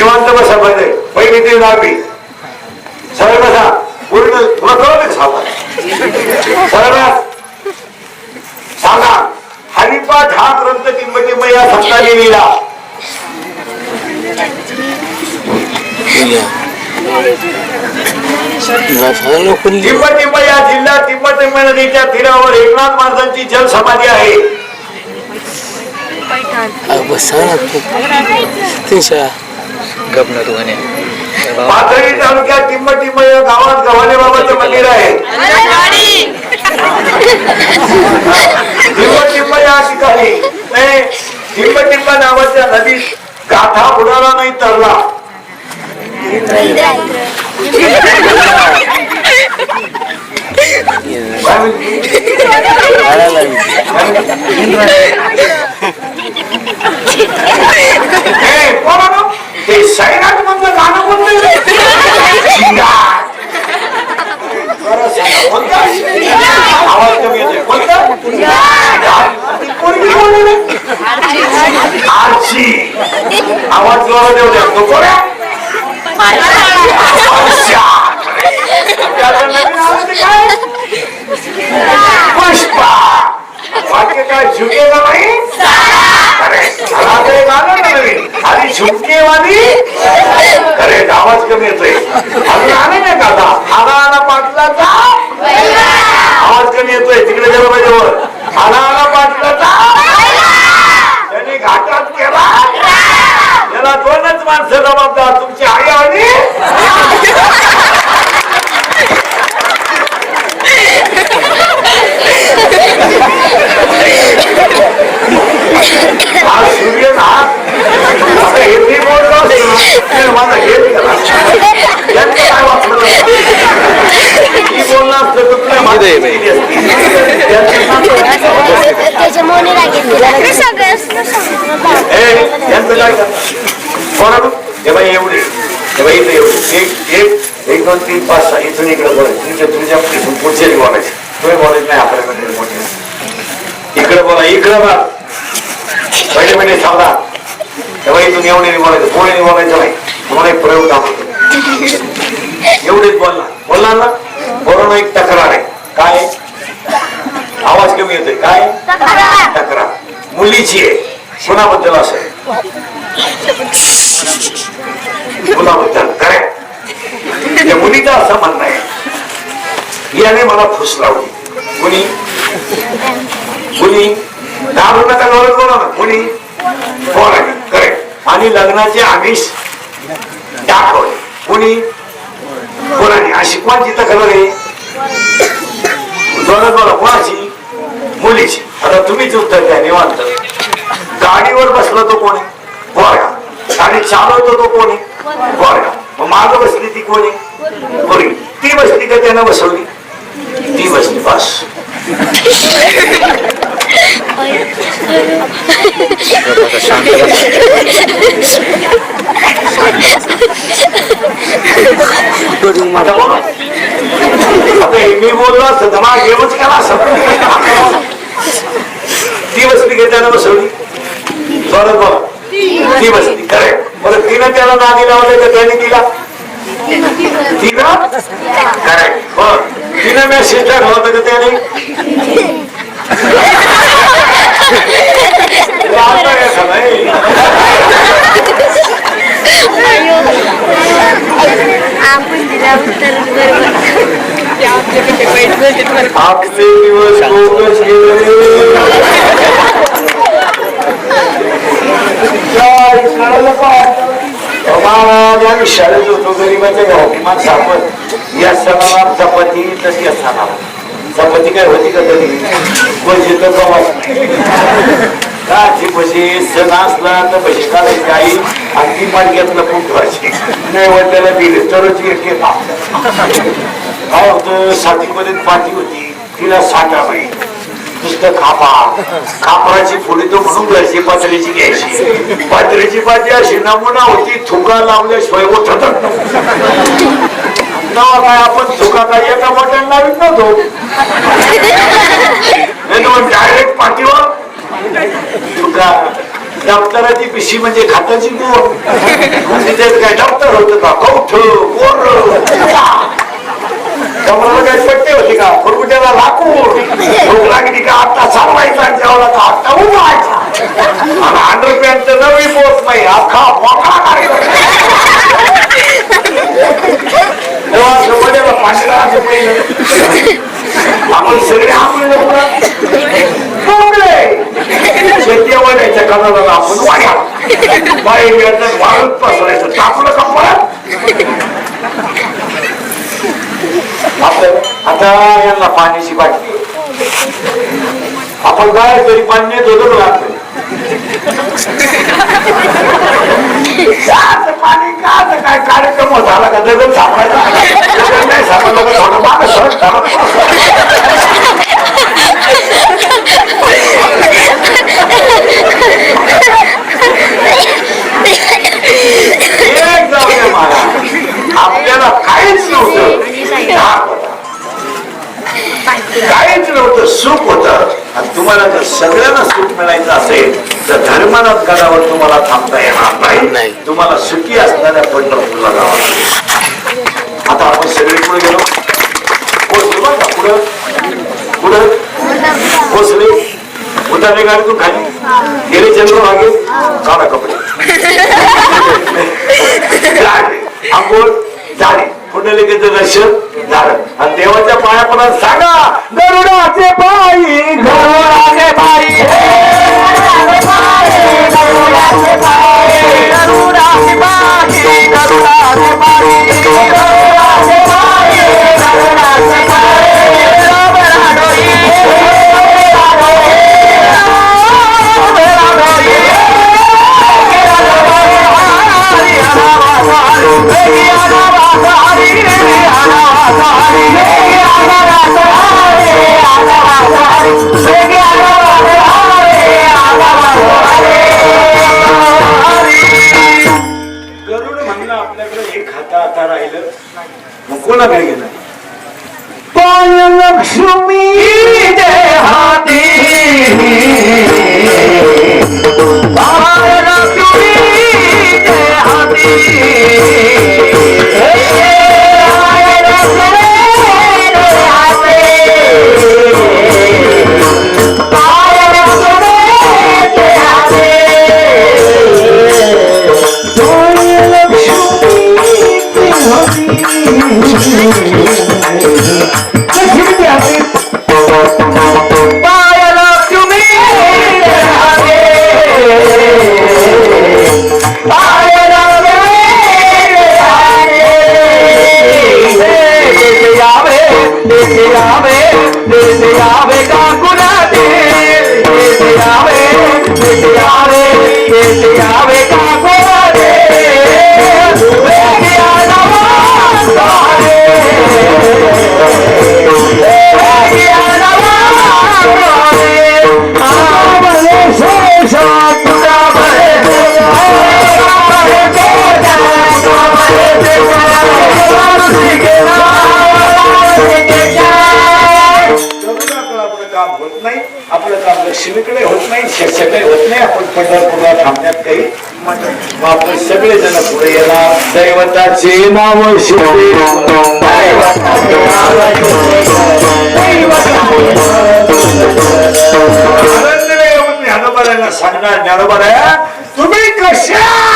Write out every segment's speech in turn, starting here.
निवांत बसा पहिले. पहिली ते दहावी. सरळ बसा पूर्ण तुला कळलं सरळ बस. सांगा हरिपाठ हा ग्रंथ टिंबटिंब या संतांनी लिहिला. या जिल्ह्यात टिंबटिंब नदीच्या तीरावर एकनाथ महाराजांची जल समाधी आहे. गप ना तू म्हणे. पाथर्डी तालुक्यात टिंबटिंब या गावात गव्हाणे बाबाचं मंदिर आहे. टिंबटिंब या ठिकाणी नाही, टिंबटिंब नावाच्या नदीत गाठा बुडाला नाही तरला. कोण आहे रे? आरची आवाज जोरात येऊ द्या तो कोण आहे? आरशा. त्याचं नवीन नाव ते काय पुष्पा वाक्य काय झुकेगा नाही अरे मला ते गाणं ना नवीन आधी झुमकेवाली अरे आवाज कमी येतोय. अजून आले नाही का आता? आला आला पाटलाचा? आवाज कमी येतोय. तिकडे गेलं पाहिजे वर. आला आला पाटलाचा त्याने घाटात केला. याला दोनच माणसं जबाबदार तुमची आई आणि हा सूर्य ना आता हे मी बोललो असतो माझा हे यांचं काय वाचलं मी बोलणार असतं तर तुला माहिती दिली असती. यांचं सांगतो. त्याच्यामुळे लागेल सगळं ए, यांचं हे बाई एवढे. हे बाई इथे एवढे. एक एक एक दोन तीन पाच सहा. इथून इकडे बोलायचं. तुमच्या तुझ्या इथून पुढचे बोलायचे. तुम्ही बोलायचं नाही आपल्याकडे इकडे बोला इकडे बघ पहिले पहिले सांगा. तेव्हा इथून एवढे बोलायचं. कोणी बोलायचं नाही. तुम्हाला एक प्रयोग दाखवतो. एवढेच बोलणार. बोलणार ना? बरोबर एक तक्रार आहे. काय? आवाज कमी येतोय. काय? तक्रार. मुलीची आहे. कुणाबद्दल असेल मुलाबद्दल करेक्ट मुलीचं असं म्हणणं आहे. याने मला फुस लावली. कुणी कुणी दारू नका जोरात बोला ना. कुणी आहे करेक्ट आणि लग्नाचे आमिष दाखवले. कुणी कोणाने अशी कोणची तक्रार आहे? जोरात बोला कोणाची मुलीची. आता तुम्हीच उत्तर द्या निवांत. गाडीवर बसला तो कोणी? पोरगा गाडी चालवतो तो कोणी? पोरगा मग माग बसली ती कोणी? पोरगी ती बसली का त्यानं बसवली? ती बसली बस. आता मी बोललो असत तर मला गेमच केला असत. ती बसली का त्यानं बसवली बरं ती बसली करेक्ट बरं तिनं त्याला नादी लावले तर त्याने तिला तिनं? करेक्ट बर. तिनं मेसेज टाकला होता का त्याने तिला आता काय झालंय? आपण दिला उत्तर बरोबर आपले दिवस बोगस गेले शाळेत होतो गरीबाच्या गाव सापत या सणाला चपाती तशी असताना चपाती काय होती का तरी म्हणजे तर प्रवास काची पशी सण असला तर पैसे काढायची आई आणि ती माडक्यातलं फुटवायची नैवेद्याला दिले तरच एक काय होतं साथीमध्ये पाठी होती तिला साठा बाई. नुसतं खापा. खापराची फोडी तो म्हणून घ्यायची पातळीची घ्यायची. पातळीची पाती अशी नमुना होती थुका लावल्याशिवाय उठत नाव काय आपण थुका काय एका बटन लावित नव्हतो? नाही डायरेक्ट पाठीवर डॉक्टराची पिशी म्हणजे खाताची गोड त्यात काय डॉक्टर होत का? कौठ गोर कमराला काय पट्टे होते का? फुरकुट्याला लाकूड. भूक लागली का? आत्ता चालवायचा जेवला का आत्ता उभायचा आणि अंडरपॅन्ट नवी पोच नाही. अख्खा मोकळा कार्यक्रम तेव्हा समोरच्याला पांढरा असं पहिलं. आपण सगळे आपले लोक शेती वाढायच्या कानाला आपण बाई वेळात वाळून पसरायचं. टाकलं आता यांना पाण्याची बाटली. आपण काय तरी पाणी नेत होतो ना आपण. काचं पाणी? काय कार्यक्रम झाला का? दगड सापडायचा. नाही सापडलं थोडं मागं तुम्हाला जर सगळ्यांना सुख मिळायचं असेल तर धर्मानाथ गडावर तुम्हाला थांबता येणार नाही. तुम्हाला सुखी असणाऱ्या पंढरपूरला जावं लागेल. आता आपण सगळे पुढे गेलो पोचलो का? पुढं? पुढं? पोचले उतरले गाडीतून खाली? गेले चंद्रभागे काढा कपडे. झाले आंघोळ झाले पुंडलिकेचं दर्शन झालं आणि देवाच्या पाया पण सांगा गरुडाचे पायी गरुडाचे पायी गरुडाचे पायी गरुडाचे पायी गरुडाचे पायी गरुडाचे पायी गरुडाचे पायी दैवताचे नाव ज्ञानोबाला सांगणार ज्ञानोबाला तुम्ही कशा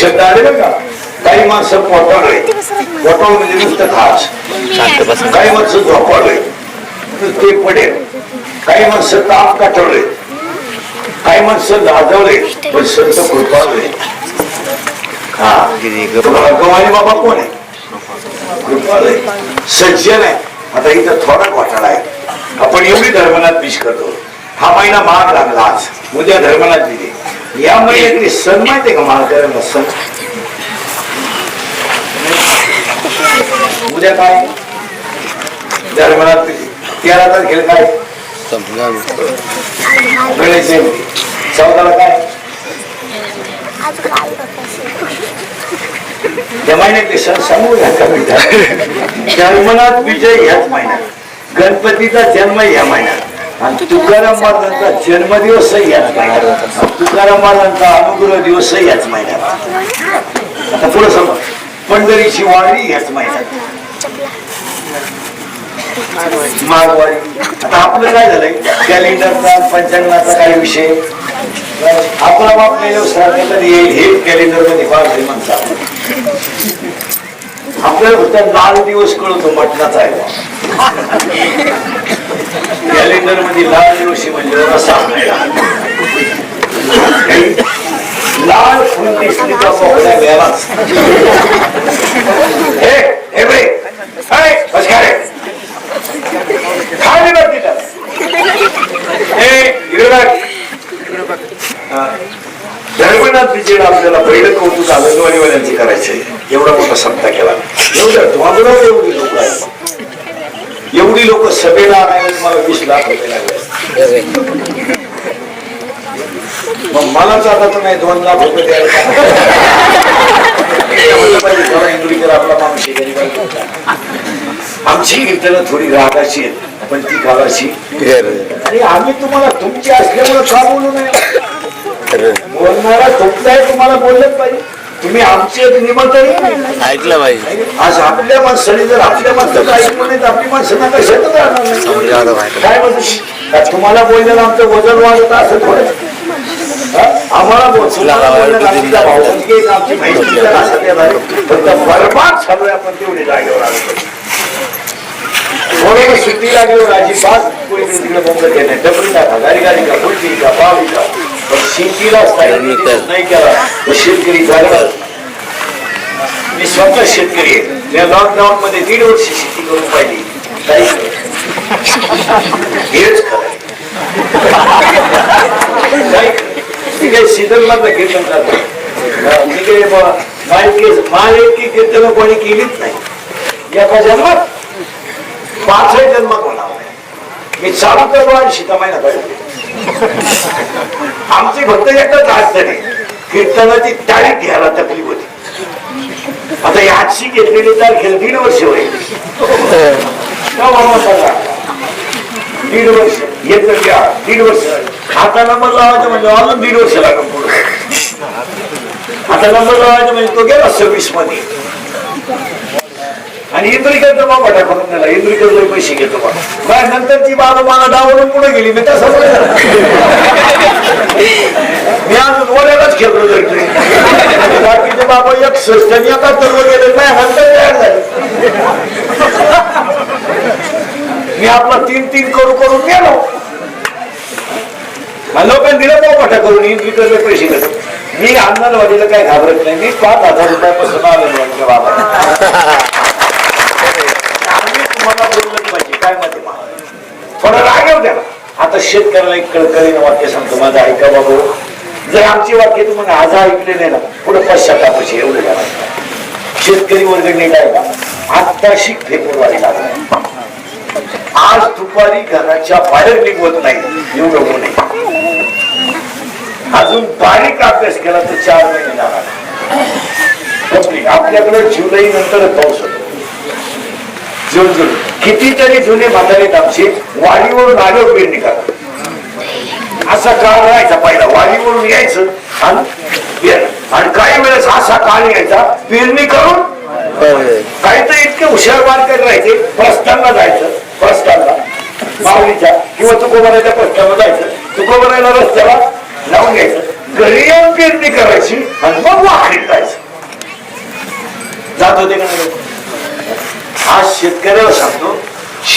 शब्द आले बरं का? काही माणसं पोटाळले पोटाळ म्हणजे नुसतं खास. काही माणसं झोपाळले ते पडेल काही माणसं ताप काठवले काही माणसं लाजवले पण संत कृपावले हा. गवानी बाबा कोण आहे? कृपाळले. सज्जन आहे आता इथं थोडा घोटाळा आहे. आपण एवढी धर्मनाथ पिश करतो. हा महिना महाग लागला आज. उद्या धर्मनाथ दिली. या महिन्यातली सण माहितीये का महाराजांना सण? उद्या काय? धर्मनाथ तेरा तारखेला काय? गणेश जयंती. चौदाला काय? आज महिन्यातले सण सांगू या का मिळतात धर्मनाथ विजय ह्याच महिन्यात. गणपतीचा जन्म या महिन्यात. आणि तुकाराम महाराजांचा जन्मदिवस याच महिन्यात. महाराजांचा अनुग्रह दिवस याच महिन्यात. आता पुढे समज पंढरीची वारी याच महिन्यात. माघवारी. आता आपलं काय झालंय? कॅलेंडरचा पंचांगाचा काही विषय? आपला बाप नाही श्राद्ध कधी येईल हे कॅलेंडरमध्ये फार म्हणतात आपल्याला फक्त लाल दिवस कळतो मटणाचा आहे. कॅलेंडरमध्ये लाल दिवस आहे म्हणजे रसा लाल फुल दिसली का मोकळ्या वेळाच हे हे बाई हाय, बस खा रे. खा रे बघ तिथं. हे, इकडे बघ. हा. धर्मनाथ विजय आपल्याला पहिलं कौतुक आनंदवाडीवाल्यांचं करायचंय एवढा मोठा सप्ताह केला एवढं तुम्हाला एवढी लोक आहेत एवढी लोक सभेला आणायला तुम्हाला वीस लाख रुपये लागले तर नाही दोन लाख रुपये द्यायला इंदुरीकर आपला माणूस. आमची कीर्तनं थोडी रागाची आहेत पण ती गावाची. आणि आम्ही तुम्हाला तुमची असल्यामुळे का बोलू नये? बोलणारा तुमचा आहे तुम्हाला बोललंच पाहिजे. तुम्ही आमचे एक निमंत्रण ऐकलं पाहिजे आज आपल्या माणसाने जर आपल्या माणसाचं ऐकलं नाही तर आपली माणसं नका शेतात राहणार नाही. काय म्हणतो का तुम्हाला बोललेलं आमचं वजन वाढत असं थोडं? आम्हाला बरबाद झालोय आपण तेवढे जागेवर आलो. सुट्टी लागल्यावर अजिबात कोणी तिकडे येत नाही. डबरी टाका गाडी गाडी का फुलटी का पावली का पण शेतीलाच नाही केला. तर शेतकरी जागणार मी स्वतः शेतकरी आहे. या लॉकडाऊन मध्ये दीड वर्ष शेती करून पाहिली. काही हेच खरं आहे. काही सीझन मधलं कीर्तन करतो मी काही मालिके कीर्तन कोणी केलीच नाही एका जन्मात पाचही जन्मात होणार. मी चालू करतो आणि सीता महिना पाहिजे आमची फक्त एकच अडचण कीर्तनाची तारीख घ्यायला तकलीफ होती आता याची घेतलेली तारखेला दीड वर्ष होईल सांगा? दीड वर्ष. येत घ्या. दीड वर्ष. आता नंबर लावायचं म्हणजे अजून दीड वर्ष लागेल पुढे. आता नंबर लावायचं म्हणजे तो गेला सव्वीसमध्ये. आणि इंद्रिकरचा बाबा टाकून त्याला इंद्रिकरला पैसे घेतो बाबा नंतर ती बाबा मला डावरून पुढे गेली. मी तसं मी अजून वड्यालाच खेळलो जायचोय बाकीचे बाबा एक सस्त्याने आता सर्व गेले. नाही नंतर तयार झाले. मी आपला तीन तीन करू करून गेलो. लोकांनी दिलं बाबा करून इंद्रिकरले पैसे घेतो मी अंगणवाडीला काय घाबरत नाही. मी पाच हजार रुपयापासून आलो आमच्या बाबा आम्ही तुम्हाला बोललं पाहिजे. काय माहिती मला थोडं रागव त्याला आता शेतकऱ्याला एक कळकळीनं वाक्य सांगतो. माझं ऐका बाबू. जर आमची वाक्य तुम्हाला आज ऐकले नाही ना पुढे पश्चातापाशी एवढं करा शेतकरी वर्ग नीट आत्ता शिक फेकून वाढी लागला आज दुपारी घराच्या बाहेर निघवत नाही. एवढं होऊ नये अजून बारीक अभ्यास केला तर चार महिने जाणार. आपल्याकडे जुलै नंतर पाऊस होतो. जून जून कितीतरी जुने म्हातारे आमचे वाडीवरून आल्यावर पेरणी करतात असा काळ राहायचा पहिला. वाडीवरून यायचं आणि. आणि काही वेळेस असा काळ यायचा पेरणी करून काही तर इतके हुशार मार्केट राहायचे प्रस्थानला जायचं. प्रस्थानला माऊलीच्या किंवा तुकोबरायच्या प्रस्थानला जायचं. तुकोबरायला रस्त्याला लावून घ्यायचं. घरी येऊन पेरणी करायची आणि मग वाकडीत जायचं. जात होते का नाही? आज शेतकऱ्याला सांगतो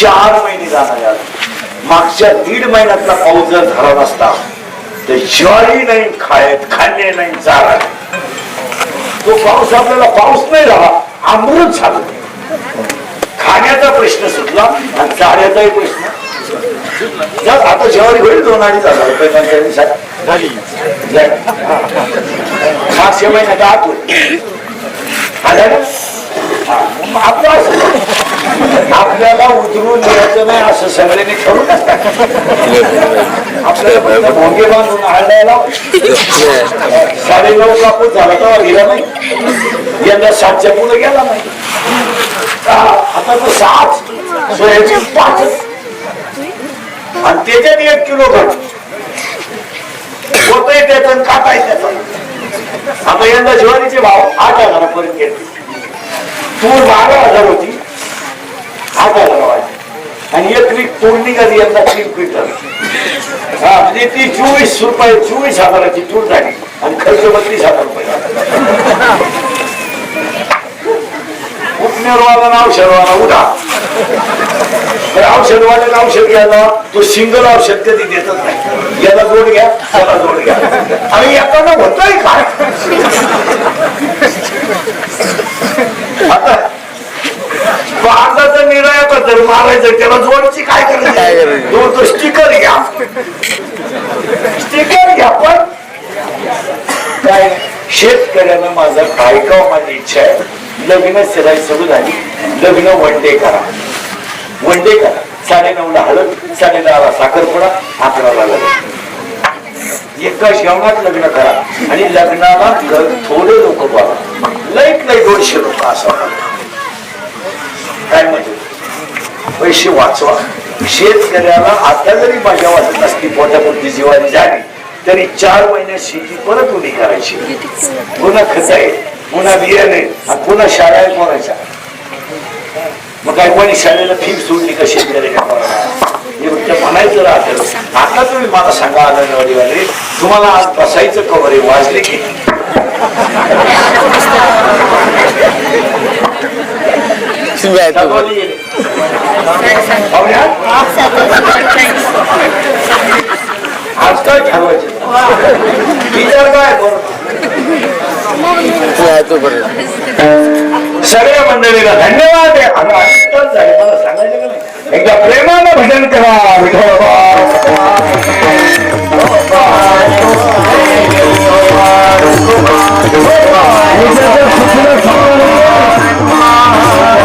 चार महिने जाणार मागच्या दीड महिन्यातला पाऊस जर झाला नसता तर ज्वारी नाही खायत खाल्ले नाही चारा तो पाऊस आपल्याला पाऊस नाही झाला अमृत झालं. खाण्याचा प्रश्न सुटला. आणि चाऱ्याचाही प्रश्न. जर आता ज्वारी होईल दोन अडीच हजार रुपये पंचायत दिवसात झाली. मागच्या महिन्यात आत होईल. आलं ना? मग आपलं असं. आपल्याला उतरून द्यायचं नाही असं सगळ्यांनी ठरवून आपल्याला भोंगे बांधून आणायला साडे नऊ कापूस झाला तेव्हा गेला नाही. यंदा सातच्या पुढे गेला नाही. आ- आता तो सात सोयाबीन पाच आणि त्याच्यात एक किलो घट होतय त्याचा काटाय त्याचा आता यंदा ज्वारीचे भाव आठ हजारापर्यंत गेले तूर बारा हजार होती आठ हजार वाढली आणि एक वीक तूर निघाली यंदा तीन क्विंटल? हा म्हणजे ती चोवीस रुपये चोवीस हजाराची तूर झाली. आणि खर्च बत्तीस हजार रुपये आणि औषधवाला उडा. तर औषधवाल्याला औषध घ्यायला तो सिंगल औषध कधी देतच नाही. याला जोड घ्या त्याला जोड घ्या. आणि एकाला होतोय काय आता बाजाचा निर्णय तर मारायचं त्याला जोडची काय काय करायची? तो तो स्टिकर घ्या. स्टिकर घ्या पण काय? शेतकऱ्यानं माझं ऐकावं माझी इच्छा आहे. लग्न सराई सुरू झाली लग्न वन डे करा. वन डे करा. साडे नऊला हळद साडे दहाला साखरपुडा अकराला लग्न. एका जेवणात लग्न करा आणि लग्नाला घर थोडे लोक बोला लईट लई दोनशे लोक असं काय म्हणजे पैसे वाचवा. शेतकऱ्याला आता जरी माझ्या वाटत असती पोटापुरती जीवानी झाली तरी चार महिन्यात शेती परत उभी करायची. पुन्हा खत आहे पुन्हा बियाणे आणि पुन्हा शाळा आहे कोणाच्या मग काय कोणी शाळेला फी सोडली का शेतकऱ्याच्या पोराला? हे फक्त म्हणायचं राहतं आता तुम्ही मला सांगा आनंदवाडीवाले तुम्हाला आज बसायचं कवर आहे वाजले की तुम्ही आहे तो दाखवली गेली. पाहुण्या? आज काय ठरवायचे विचार काय बरं तुम्ही आहे तोपर्यंत सगळ्या मंडळीला धन्यवाद. आहे मला सांगायचं एकदा प्रेमानं भजन करा विठोबा